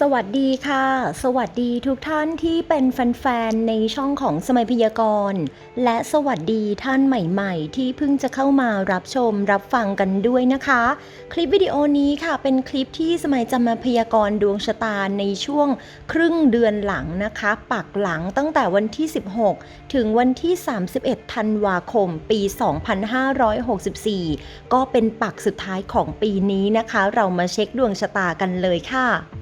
สวัสดีค่ะ สวัสดีทุกท่านที่เป็นแฟนๆ ในช่องของสมัยพยากรณ์ และสวัสดีท่านใหม่ๆ ที่เพิ่งจะเข้ามารับชมรับฟังกันด้วยนะคะ คลิปวิดีโอนี้ค่ะเป็นคลิปที่สมัยจะมาพยากรณ์ดวงชะตาในช่วงครึ่งเดือนหลังนะคะ ปักหลังตั้งแต่วันที่ 16 ถึงวันที่ 31 ธันวาคม ปี 2564 ก็เป็นปักสุดท้ายของปีนี้นะคะ เรามาเช็คดวงชะตากันเลยค่ะ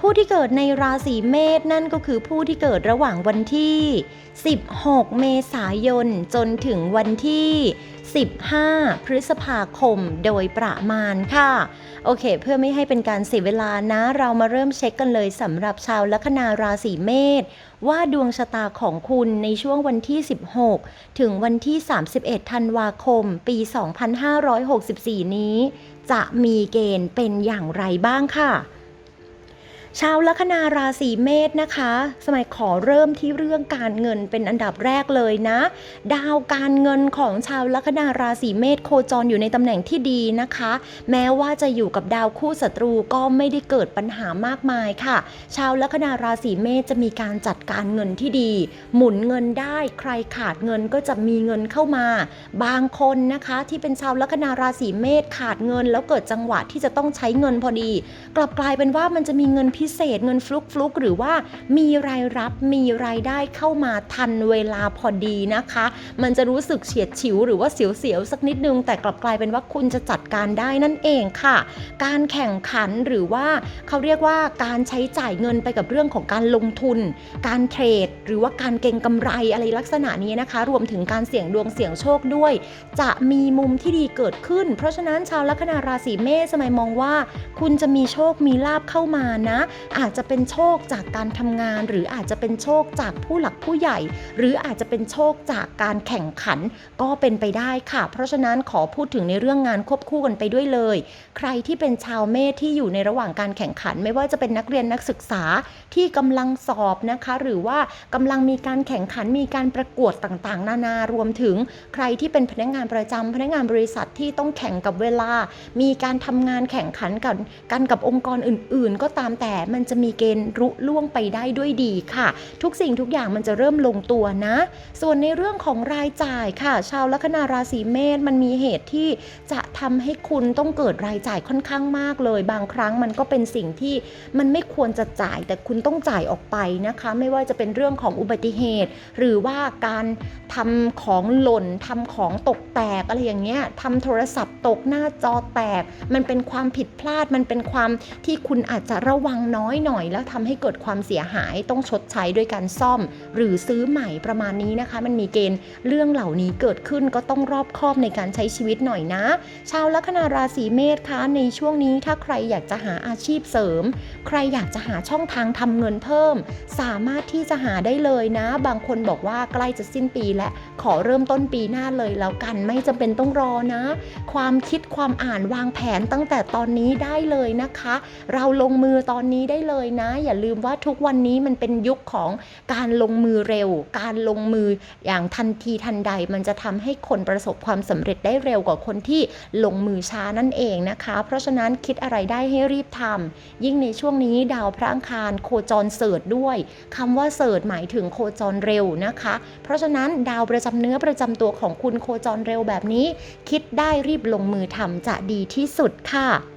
ผู้ที่เกิดในราศีเมษนั่นก็คือผู้ที่เกิดระหว่างวันที่ 16 เมษายน จนถึงวันที่ 15 พฤษภาคมโดยประมาณค่ะ โอเค เพื่อไม่ให้เป็นการเสียเวลานะ เรามาเริ่มเช็คกันเลยสำหรับชาวลัคนาราศีเมษว่าดวงชะตาของคุณในช่วงวันที่ 16 ถึงวันที่ 31 ธันวาคม ปี 2564 นี้ จะมีเกณฑ์เป็นอย่างไรบ้างค่ะ ชาวลัคนาราศีเมษนะคะ สมัยขอเริ่มที่เรื่องการเงินเป็นอันดับแรกเลยนะ ดาวการเงินของชาวลัคนาราศีเมษโคจรอยู่ในตำแหน่งที่ดีนะคะ แม้ว่าจะอยู่กับดาวคู่ศัตรูก็ไม่ได้เกิดปัญหามากมายค่ะ ชาวลัคนาราศีเมษจะมีการจัดการเงินที่ดี หมุนเงินได้ใครขาดเงินก็จะมีเงินเข้ามา บางคนนะคะที่เป็นชาวลัคนาราศีเมษขาดเงิน แล้วเกิดจังหวะที่จะต้องใช้เงินพอดี กลับกลายเป็นว่ามันจะมีเงินพิเศษเงินฟลุกฟลุกหรือว่ามีรายรับมีรายได้เข้ามาทันเวลาพอดีนะคะ มันจะรู้สึกเฉียดฉิวหรือว่าเสียวๆสักนิดนึง แต่กลับกลายเป็นว่าคุณจะจัดการได้นั่นเองค่ะ การแข่งขันหรือว่าเขาเรียกว่าการใช้จ่ายเงินไปกับเรื่องของการลงทุน การเทรด หรือว่าการเก็งกำไรอะไรลักษณะนี้นะคะ รวมถึงการเสี่ยงดวงเสี่ยงโชคด้วย จะมีมุมที่ดีเกิดขึ้น เพราะฉะนั้นชาวลัคนาราศีเมษสมัยมองว่า คุณจะมีโชคมีลาบเข้ามานะอาจจะเป็นโชคจากการทำงาน หรืออาจจะเป็นโชคจากผู้หลักผู้ใหญ่ หรืออาจจะเป็นโชคจากการแข่งขันก็เป็นไปได้ค่ะ เพราะฉะนั้นขอพูดถึงในเรื่องงานควบคู่กันไปด้วยเลย ใครที่เป็นชาวเมษที่อยู่ในระหว่างการแข่งขัน ไม่ว่าจะเป็นนักเรียนนักศึกษาที่กำลังสอบนะคะ หรือว่ากำลังมีการแข่งขันมีการประกวดต่างๆ นานารวมถึงใครที่เป็นพนักงานประจำพนักงานบริษัทที่ต้องแข่งกับเวลา มีการทำงานแข่งขันกันกันกับองค์กรอื่น ๆ ก็ตามแต่มันจะมีเกณฑ์รุล่วงไปได้ด้วยดีค่ะ ทุกสิ่งทุกอย่างมันจะเริ่มลงตัวนะ ส่วนในเรื่องของรายจ่ายค่ะ ชาวลัคนาราศีเมษมันมีเหตุที่จะทำให้คุณต้องเกิดรายจ่ายค่อนข้างมากเลย บางครั้งมันก็เป็นสิ่งที่มันไม่ควรจะจ่าย แต่คุณต้องจ่ายออกไปนะคะ ไม่ว่าจะเป็นเรื่องของอุบัติเหตุ หรือว่าการทำของหล่นทำของตกแตกอะไรอย่างเงี้ยทำโทรศัพท์ตกหน้าจอแตก มันเป็นความผิดพลาดมันเป็นความที่คุณอาจจะระวังน้อยหน่อย แล้วทำให้เกิดความเสียหายต้องชดใช้ด้วยการซ่อม หรือซื้อใหม่ประมาณนี้นะคะ มันมีเกณฑ์เรื่องเหล่านี้เกิดขึ้นก็ต้องรอบคอบในการใช้ชีวิตหน่อยนะ ชาวลัคนาราศีเมษคะในช่วงนี้ถ้าใครอยากจะหาอาชีพเสริม ใครอยากจะหาช่องทางทำเงินเพิ่ม สามารถที่จะหาได้เลยนะ บางคนบอกว่าใกล้จะสิ้นปี และขอเริ่มต้นปีหน้าเลยแล้วกันไม่จำเป็นต้องรอนะ ความคิดความอ่านวางแผนตั้งแต่ตอนนี้ได้เลยนะคะ เราลงมือตอนนี้ได้เลยนะ อย่าลืมว่าทุกวันนี้มันเป็นยุคของการลงมือเร็ว การลงมืออย่างทันทีทันใด มันจะทำให้คนประสบความสำเร็จได้เร็วกว่าคนที่ลงมือช้านั่นเองนะคะ เพราะฉะนั้นคิดอะไรได้ให้รีบทำยิ่งในช่วงนี้ดาวพระอังคารโคจรเสริร์ชด้วยคำว่าเสริร์ชหมายถึงโคจรเร็วนะคะ เพราะฉะนั้นดาวประจำเนื้อประจำตัวของคุณโคจรเร็วแบบนี้ คิดได้รีบลงมือทำจะดีที่สุดค่ะ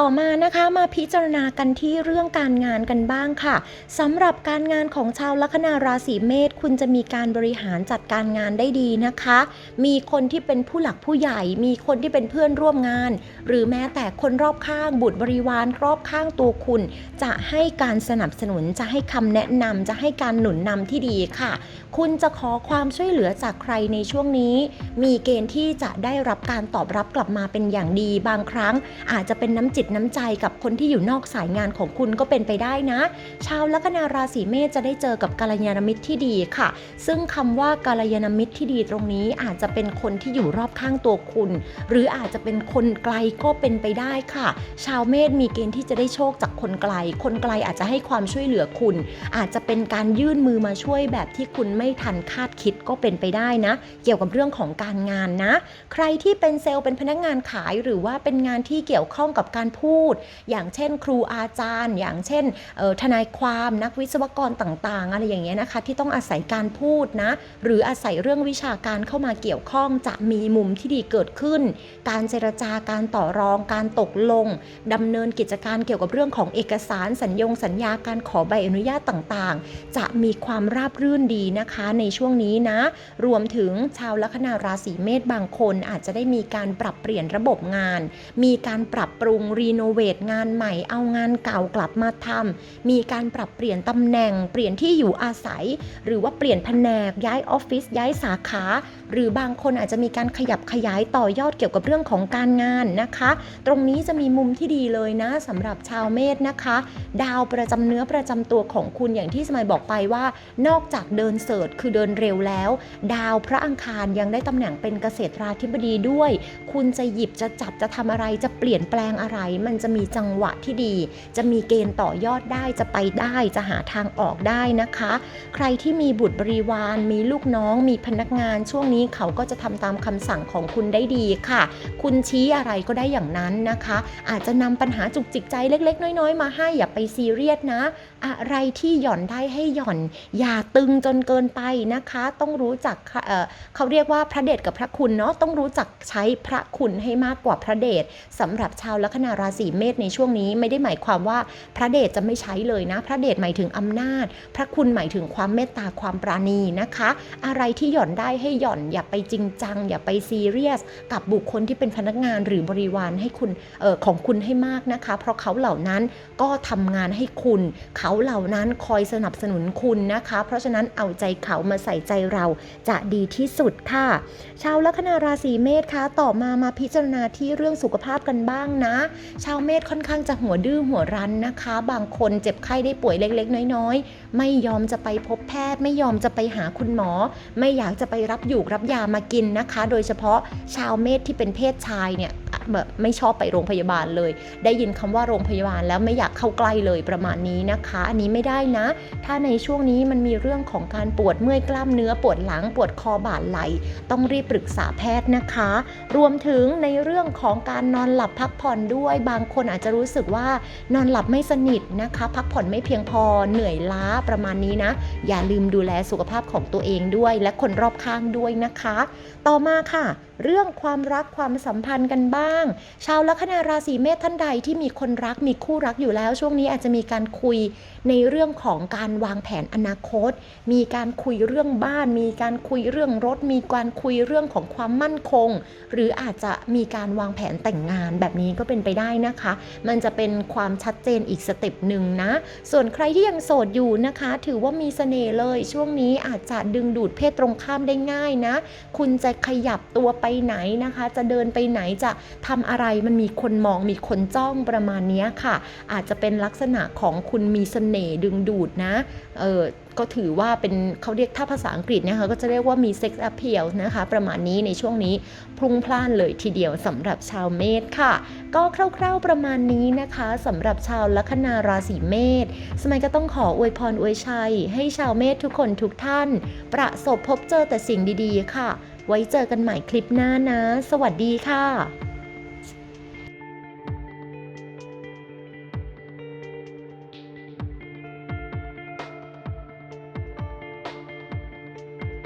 ต่อมานะคะมาพิจารณากันที่เรื่องการงานกันบ้างค่ะสำหรับการงานของชาวลัคนาราศีเมษคุณจะมีการบริหารจัดการงานได้ดีนะคะ มีคนที่เป็นผู้หลักผู้ใหญ่ มีคนที่เป็นเพื่อนร่วมงาน หรือแม้แต่คนรอบข้างบุตรบริวารรอบข้างตัวคุณ จะให้การสนับสนุนจะให้คำแนะนำจะให้การหนุนนำที่ดีค่ะ คุณจะขอความช่วยเหลือจากใครในช่วงนี้ มีเกณฑ์ที่จะได้รับการตอบรับกลับมาเป็นอย่างดีบางครั้ง อาจจะเป็นน้ำจิตตน้ำใจกับคนที่อยู่นอกสายงานของคุณก็เป็นไปได้นะ ชาวลัคนาราศีเมษจะได้เจอกับกัลยาณมิตรที่ดีค่ะ ซึ่งคำว่ากัลยาณมิตรที่ดีตรงนี้อาจจะเป็นคนที่อยู่รอบข้างตัวคุณ หรืออาจจะเป็นคนไกลก็เป็นไปได้ค่ะ ชาวเมษมีเกณฑ์ที่จะได้โชคจากคนไกล คนไกลอาจจะให้ความช่วยเหลือคุณ อาจจะเป็นการยื่นมือมาช่วยแบบที่คุณไม่ทันคาดคิดก็เป็นไปได้นะ เกี่ยวกับเรื่องของการงานนะ ใครที่เป็นเซลล์เป็นพนักงานขายหรือว่าเป็นงานที่เกี่ยวข้องกับการพูด อย่างเช่น ครูอาจารย์ อย่างเช่นออทนายความนักวิศวกรต่างๆ อะไรอย่างเงี้ยนะคะที่ต้องอาศัยการพูดนะหรืออาศัยเรื่องวิชาการเข้ามาเกี่ยวข้องจะมีมุมที่ดีเกิดขึ้น การเจรจาการต่อรอง การตกลงดำเนินกิจการเกี่ยวกับเรื่องของเอกสารสัญญงสัญญาการขอใบอนุญาตต่างๆ จะมีความราบรื่นดีนะคะในช่วงนี้นะ รวมถึงชาวลัคนาราศีเมษบางคนอาจจะได้มีการปรับเปลี่ยนระบบงาน มีการปรับปรุงรีโนเวทงานใหม่เอางานเก่ากลับมาทำมีการปรับเปลี่ยนตำแหน่ง เปลี่ยนที่อยู่อาศัย หรือว่าเปลี่ยนแผนกย้ายออฟฟิศย้ายสาขา หรือบางคนอาจจะมีการขยับขยายต่อยอดเกี่ยวกับเรื่องของการงานนะคะ ตรงนี้จะมีมุมที่ดีเลยนะสำหรับชาวเมษนะคะ ดาวประจำเนื้อประจำตัวของคุณอย่างที่สมัยบอกไปว่า นอกจากเดินเสิร์ชคือเดินเร็วแล้ว ดาวพระอังคารยังได้ตำแหน่งเป็นเกษตราธิบดีด้วย คุณจะหยิบจะจับจะทำอะไรจะเปลี่ยนแปลงอะไรมันจะมีจังหวะที่ดี จะมีเกณฑ์ต่อยอดได้จะไปได้จะหาทางออกได้นะคะ ใครที่มีบุตรบริวาร มีลูกน้อง มีพนักงานช่วงนี้เขาก็จะทำตามคำสั่งของคุณได้ดีค่ะ คุณชี้อะไรก็ได้อย่างนั้นนะคะ อาจจะนำปัญหาจุกจิกใจเล็ก ๆ น้อย ๆ มาให้อย่าไปซีเรียสนะ อะไรที่หย่อนได้ให้หย่อน อย่าตึงจนเกินไปนะคะ ต้องรู้จักเเขาเรียกว่าพระเดชกับพระคุณเนาะต้องรู้จักใช้พระคุณให้มากกว่าพระเดชสำหรับชาวลัคนาราศีเมษในช่วงนี้ไม่ได้หมายความว่าพระเดชจะไม่ใช้เลยนะ พระเดชหมายถึงอำนาจ พระคุณหมายถึงความเมตตาความปราณีนะคะ อะไรที่หย่อนได้ให้หย่อนอย่าไปจริงจัง อย่าไปซีเรียส กับบุคคลที่เป็นพนักงานหรือบริวารให้คุณออของคุณให้มากนะคะ เพราะเขาเหล่านั้นก็ทำงานให้คุณ เขาเหล่านั้นคอยสนับสนุนคุณนะคะ เพราะฉะนั้นเอาใจเขามาใส่ใจเราจะดีที่สุดค่ะ ชาวลัคนาราศีเมษคะต่อมามาพิจารณาที่เรื่องสุขภาพกันบ้างนะชาวเมษค่อนข้างจะหัวดื้อหัวรั้นนะคะ บางคนเจ็บไข้ได้ป่วยเล็กๆ น้อยๆ ไม่ยอมจะไปพบแพทย์ ไม่ยอมจะไปหาคุณหมอ ไม่อยากจะไปรับอยู่รับยามากินนะคะ โดยเฉพาะชาวเมษที่เป็นเพศชายเนี่ยแบบไม่ชอบไปโรงพยาบาลเลย ได้ยินคำว่าโรงพยาบาลแล้วไม่อยากเข้าใกล้เลยประมาณนี้นะคะ อันนี้ไม่ได้นะ ถ้าในช่วงนี้มันมีเรื่องของการปวดเมื่อยกล้ามเนื้อปวดหลังปวดคอบ่าไหล่ต้องรีบปรึกษาแพทย์นะคะ รวมถึงในเรื่องของการนอนหลับพักผ่อนด้วยบางคนอาจจะรู้สึกว่านอนหลับไม่สนิทนะคะ พักผ่อนไม่เพียงพอเหนื่อยล้าประมาณนี้นะ อย่าลืมดูแลสุขภาพของตัวเองด้วย และคนรอบข้างด้วยนะคะ ต่อมาค่ะ เรื่องความรักความสัมพันธ์กันบ้าง ชาวลัคนาราศีเมษท่านใดที่มีคนรักมีคู่รักอยู่แล้ว ช่วงนี้อาจจะมีการคุยในเรื่องของการวางแผนอนาคต มีการคุยเรื่องบ้าน มีการคุยเรื่องรถ มีการคุยเรื่องของความมั่นคง หรืออาจจะมีการวางแผนแต่งงานแบบนี้ก็เป็นไปได้นะคะ มันจะเป็นความชัดเจนอีกสเต็ปหนึ่งนะ ส่วนใครที่ยังโสดอยู่นะคะ ถือว่ามีเสน่ห์เลย ช่วงนี้อาจจะดึงดูดเพศตรงข้ามได้ง่ายนะ คุณจะขยับตัวไปไหนนะคะ จะเดินไปไหนจะทำอะไรมันมีคนมองมีคนจ้องประมาณนี้ค่ะ อาจจะเป็นลักษณะของคุณมีเสน่ห์ดึงดูดนะเออก็ถือว่าเป็นเขาเรียกถ้าภาษาอังกฤษนะคะก็จะเรียกว่ามี sex appeal นะคะ ประมาณนี้ในช่วงนี้พรุ่งพล่านเลยทีเดียวสำหรับชาวเมษค่ะ ก็คร่าวๆประมาณนี้นะคะสำหรับชาวลัคนาราศีเมษสมัยก็ต้องขออวยพรอวยชัย ให้ชาวเมษทุกคนทุกท่าน ประสบพบเจอแต่สิ่งดีๆค่ะ ไว้เจอกันใหม่คลิปหน้านะ สวัสดีค่ะ